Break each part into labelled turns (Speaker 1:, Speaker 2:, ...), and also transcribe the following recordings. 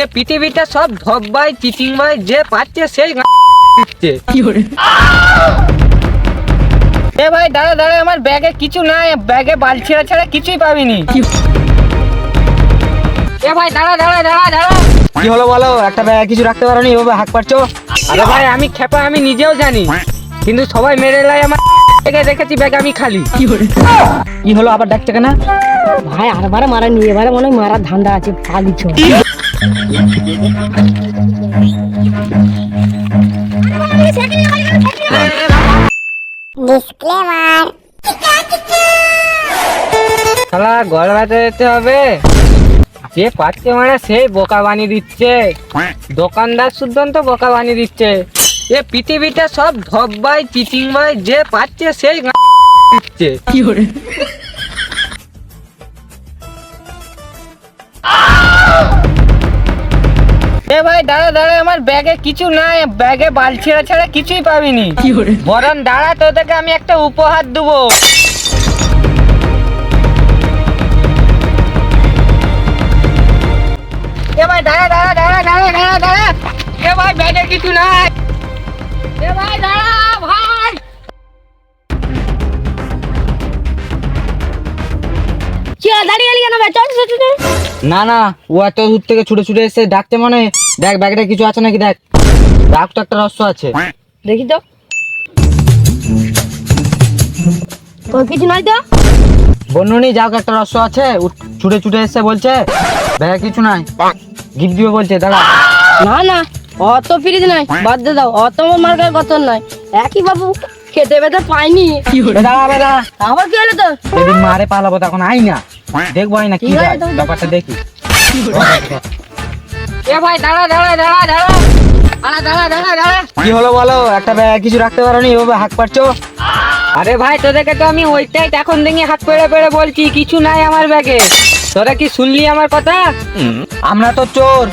Speaker 1: এ পৃথিবীটা সব ঢপ বাই চিচিং বাই যে পাচ্ছে সেই দিচ্ছে। এ ভাই দাঁড়া দাঁড়া আমার ব্যাগে কিছু নাই ব্যাগে বাল ছেড়া কিছুই পাবিনি। এ ভাই দাঁড়া দাঁড়া দাঁড়া দাঁড়া।
Speaker 2: কি হলো বলো? একটা ব্যাগ কিছু রাখতে পারোনি এভাবে হাঁক পাচ্ছ
Speaker 1: আরে ভাই আমি খেপা আমি নিজেও জানি। কিন্তু সবাই মেরে লাই আমার ব্যাগে দেখেছি ব্যাগ আমি খালি।
Speaker 2: কি হলো? আবার ডাকছে কেন?
Speaker 3: ভাই আরবারে মারা নিয়ে এবারে মনে হয় মারার ধান্দা আছে পালিছ
Speaker 4: ডিসক্লেমার
Speaker 1: শালা গড় যেতে হবে। যে পাচ্ছে মানে সেই বোকা বানিয়ে দিচ্ছে। দোকানদার শুদ্ধন্ত বোকা বানিয়ে দিচ্ছে। এ পৃথিবীটা সব ঢপ বাই চিচিং বাই যে পাচ্ছে সেই দিচ্ছে। এ ভাই দাঁড়া দাঁড়া আমার ব্যাগে কিছু নাই ব্যাগে বাল ছেড়া ছাড়া কিছুই পাবিনি। বরং দাঁড়া তোদেরকে আমি একটা উপহার দেবো। এ ভাই দাঁড়া দাঁড়া দাঁড়া দাঁড়া দাঁড়া দাঁড়া। এ ভাই ব্যাগে কিছু নাই। এ ভাই দাঁড়া।
Speaker 2: না না ও এত দূর থেকে ছুটে ছুটে এসে ডাকতে মনে। দেখ ব্যাগটা কিছু আছে নাকি দেখ। ডাক তো একটা রহস্য আছে।
Speaker 3: দেখি তো। ও কিছু নাই তো?
Speaker 2: বন্যনি যাও একটা রহস্য আছে। ছুটে ছুটে এসে বলছে ব্যাগে কিছু নাই। গিফট দিবে বলছে দাঁড়া।
Speaker 3: না না অত ফিরিজ নাই। বাদ দিয়ে দাও অত মার্কার কত নাই। একই বাবু খেতে বেতে পাইনি। আবার কি হলো তো?
Speaker 2: যদি মারে পালাবো তখন আই না। দেখব আই না কি ব্যাপারটা দেখি।
Speaker 1: এ ভাই দাঁড়া দাঁড়া দাঁড়া দাঁড়া।
Speaker 2: কি হলো বলো? একটা কিছু রাখতে পারোনি? এভাবে হাত পারছ
Speaker 1: আরে ভাই তোদেরকে তো আমি ওইটাই এখন দেখে হাত পেড়ে পেড়ে বলছি কিছু নাই আমার ব্যাগে। তোরা কি শুনলি আমার কথা?
Speaker 2: আমরা তো চোর।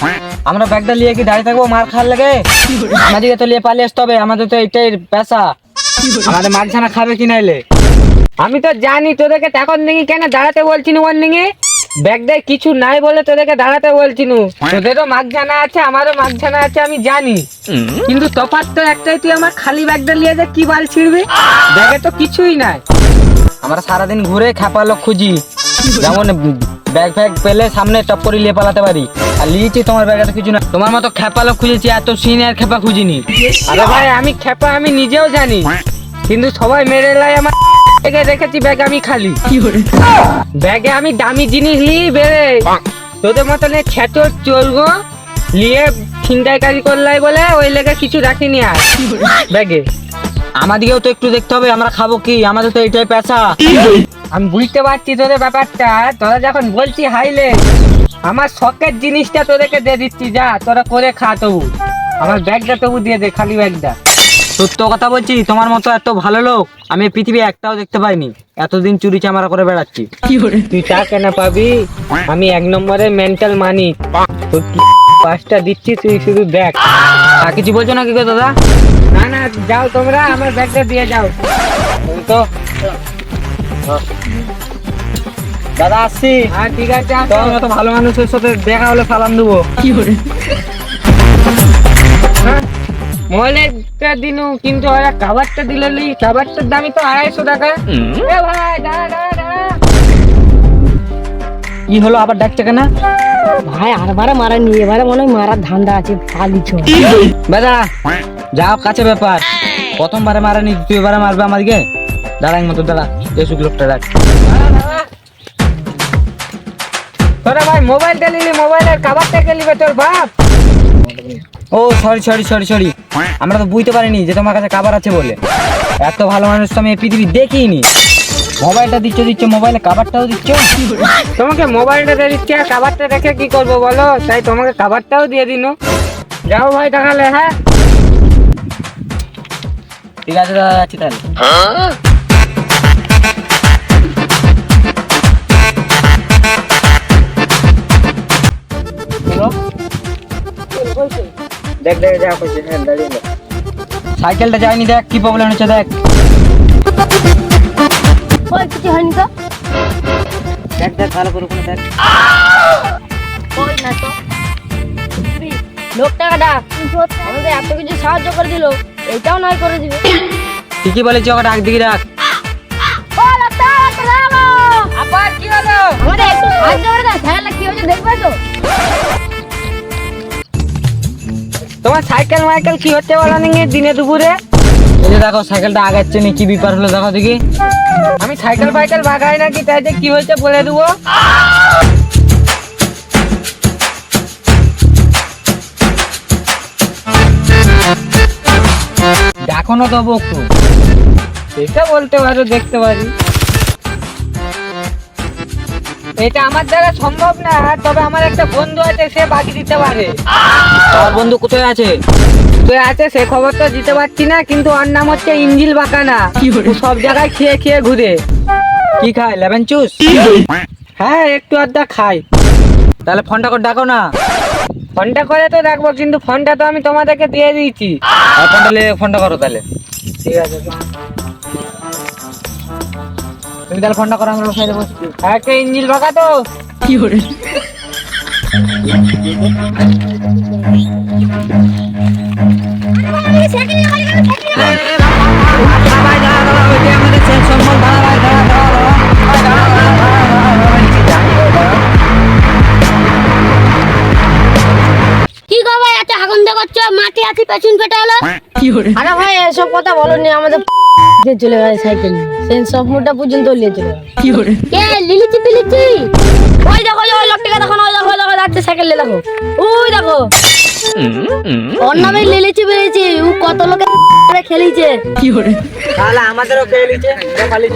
Speaker 2: আমরা ব্যাগটা নিয়ে কি দাঁড়িয়ে থাকব মার খাওয়ার লাগে? আমাদেরকে তো নিয়ে পালিয়ে আসতে হবে আমাদের তো এটাই পেশা। আমাদের মাঝখানা খাবে কি নাইলে?
Speaker 1: আমি তো জানি তোদেরকে এখন দেখি কেন দাঁড়াতে বলছি না দিকে ব্যাগটায় কিছু নাই বলে তোদেরকে দাঁড়াতে বলছি নু। তোদেরও মাগ জানা আছে, আমারও মাগ জানা আছে, আমি জানি। কিন্তু তফাৎ তো একটাই, তুই আমার খালি ব্যাগটা নিয়ে যে কি বাল ছিড়বি? ব্যাগে তো কিছুই নাই।
Speaker 2: আমরা সারাদিন ঘুরে খেপালো খুঁজি। যেমন ব্যাগ ফ্যাগ পেলে সামনে টপ করে নিয়ে পালাতে পারি। আর লিয়েছি তোমার ব্যাগে তো কিছু না। তোমার মতো খেপালো খুঁজেছি এত সিনিয়র খেপা খুঁজিনি।
Speaker 1: আরে ভাই আমি খেপা আমি নিজেও জানি। কিন্তু সবাই মেরে লাই আমার ব্যাগে দেখেছি ব্যাগ আমি খালি। ব্যাগে আমি দামি জিনিস নিয়ে বেড়ে। তোদের মতন ছেচর চলবো নিয়ে ছিনতাইকারি করলাই বলে ওই লেগে কিছু রাখিনি আর। ব্যাগে।
Speaker 2: আমাদেরকেও তো একটু দেখতে হবে আমরা খাব কি? আমাদের তো এইটাই পেশা।
Speaker 1: আমি বুঝতে পারছি তোদের ব্যাপারটা। তোরা যখন বলছি হাইলে আমার শখের জিনিসটা তোদেরকে দিয়ে দিচ্ছি যা তোরা করে খা তবু। আমার ব্যাগটা তবু দিয়ে দে খালি ব্যাগটা।
Speaker 2: সত্য কথা বলছি তোমার মতো এত ভালো লোক আমি পৃথিবী একটাও দেখতে পাইনি। এতদিন চুরি চামারা করে বেড়াচ্ছি।
Speaker 1: তুই তা কেন পাবি? আমি এক নম্বরে মেন্টাল মানি তোর পাঁচটা দিচ্ছি তুই শুধু দেখ।
Speaker 2: আর কিছু বলছো না কি গো দাদা?
Speaker 1: না না যাও তোমরা আমার ব্যাগটা দিয়ে যাও। তো
Speaker 2: দাদা আসছি।
Speaker 1: হ্যাঁ ঠিক আছে।
Speaker 2: তোমার মতো ভালো মানুষের সাথে দেখা হলে সালাম দেবো।
Speaker 1: হ্যাঁ? মোবাইলের দিনু কিন্তু ওরা কাবারটা দিল লি দামই তো আড়াইশো টাকা। এ ভাই দাঁড়া দাঁড়া। দাঁড়া
Speaker 2: কি হলো আবার ডাকছে কেন?
Speaker 3: ভাই আরবারে মারা নিয়ে এবারে মনে হয় মারার ধান্দা আছে
Speaker 2: বেদা যাও কাছে ব্যাপার। প্রথমবারে মারানি দ্বিতীয়বারে মারবে আমাদেরকে। দাঁড়াই মতো দাঁড়া। এসুক লোকটা ডাক
Speaker 1: তোরা ভাই মোবাইলটা নিলি মোবাইলের কাবারটা কে নিবে তোর বাপ?
Speaker 2: ও সরি সরি সরি সরি আমরা তো বুঝতে পারিনি যে তোমার কাছে কাবার আছে বলে। এত ভালো মানুষ তো আমি এই পৃথিবী দেখিনি। মোবাইলটা দিচ্ছ দিচ্ছ মোবাইলে কাবারটাও দিচ্ছ?
Speaker 1: তোমাকে মোবাইলটা দিয়ে দিচ্ছি আর কাবারটা রেখে কি করব বলো? তাই তোমাকে কাবারটাও দিয়ে দিনু। যাও ভাই তাহলে হ্যাঁ?
Speaker 2: ঠিক আছে দাদা যাচ্ছি তাহলে।
Speaker 1: দেখ দেখ যা করছে হ্যাঁ দাঁড়িয়ে
Speaker 2: সাইকেলটা যায়নি দেখ কি প্রবলেম হচ্ছে দেখ।
Speaker 3: ওই কিছু হয়নি তো
Speaker 2: দেখ দেখ ভালো করে দেখ
Speaker 3: ওই না তো লোকটাকে ডাক আমাদের এত কিছু সাহায্য করে দিল এটাও নয় করে দিবে
Speaker 2: ঠিকই বলেছি ওকে ডাক দিকে ডাক।
Speaker 1: আবার কি হলো
Speaker 3: আমাদের একটু সাহায্য করে হ্যাঁ কি হচ্ছে দেখবে তো?
Speaker 1: তোমার সাইকেল মাইকেল কি হচ্ছে বলো নি দিনে দুপুরে?
Speaker 2: এই যে দেখো, সাইকেলটা আগাচ্ছে নি, কি ব্যাপার হলো দেখো দেখি।
Speaker 1: আমি সাইকেল ফাইকেল ভাগাই নাকি, তাই যে কি হয়েছে বলে দেবো।
Speaker 2: দেখো না তবু একটু।
Speaker 1: এটা বলতে পারো, দেখতে পারি। এটা আমার দ্বারা সম্ভব না তবে আমার একটা বন্ধু আছে সে বাকি দিতে পারে।
Speaker 2: তোমার বন্ধু কোথায় আছে?
Speaker 1: তো আছে সে খবর তো দিতে পারছি না কিন্তু ওর নাম হচ্ছে ইঞ্জিল বাকানা। ও সব জায়গায় খেয়ে খেয়ে ঘুরে।
Speaker 2: কি খায়? লেমন চুস
Speaker 1: হ্যাঁ একটু আধটা খাই।
Speaker 2: তাহলে ফোনটা করে ডাকো না।
Speaker 1: ফোনটা করে তো রাখব কিন্তু ফোনটা তো আমি তোমাদেরকে দিয়ে দিয়েছি।
Speaker 2: ফোনটা ফোনটা করো তাহলে।
Speaker 1: ঠিক আছে
Speaker 2: তুমি তাহলে ফোনটা করো আমরা সাইডে বসছি
Speaker 1: হ্যাঁ কে ইঞ্জিল বাকা তো।
Speaker 3: কি আগুন মাটি আছি পেছন পেটে হলো আরে ভাই এসব কথা বলনি আমাদের যে চলে গেছে সাইকেল। সেন সব মুটা পর্যন্ত নিয়ে চলে গেছে। কে লিলিচি পিলিচি ওই দেখো ওই লোকটাকে দেখো ওই দেখো দেখো যাচ্ছে সাইকেল নিয়ে দেখো। ওই দেখো। ওর নামে লিলিচি পিলিচি ও কত লোকে খেলিছে।
Speaker 1: তাহলে আমাদেরও খেয়ে নিচ্ছে দেখালি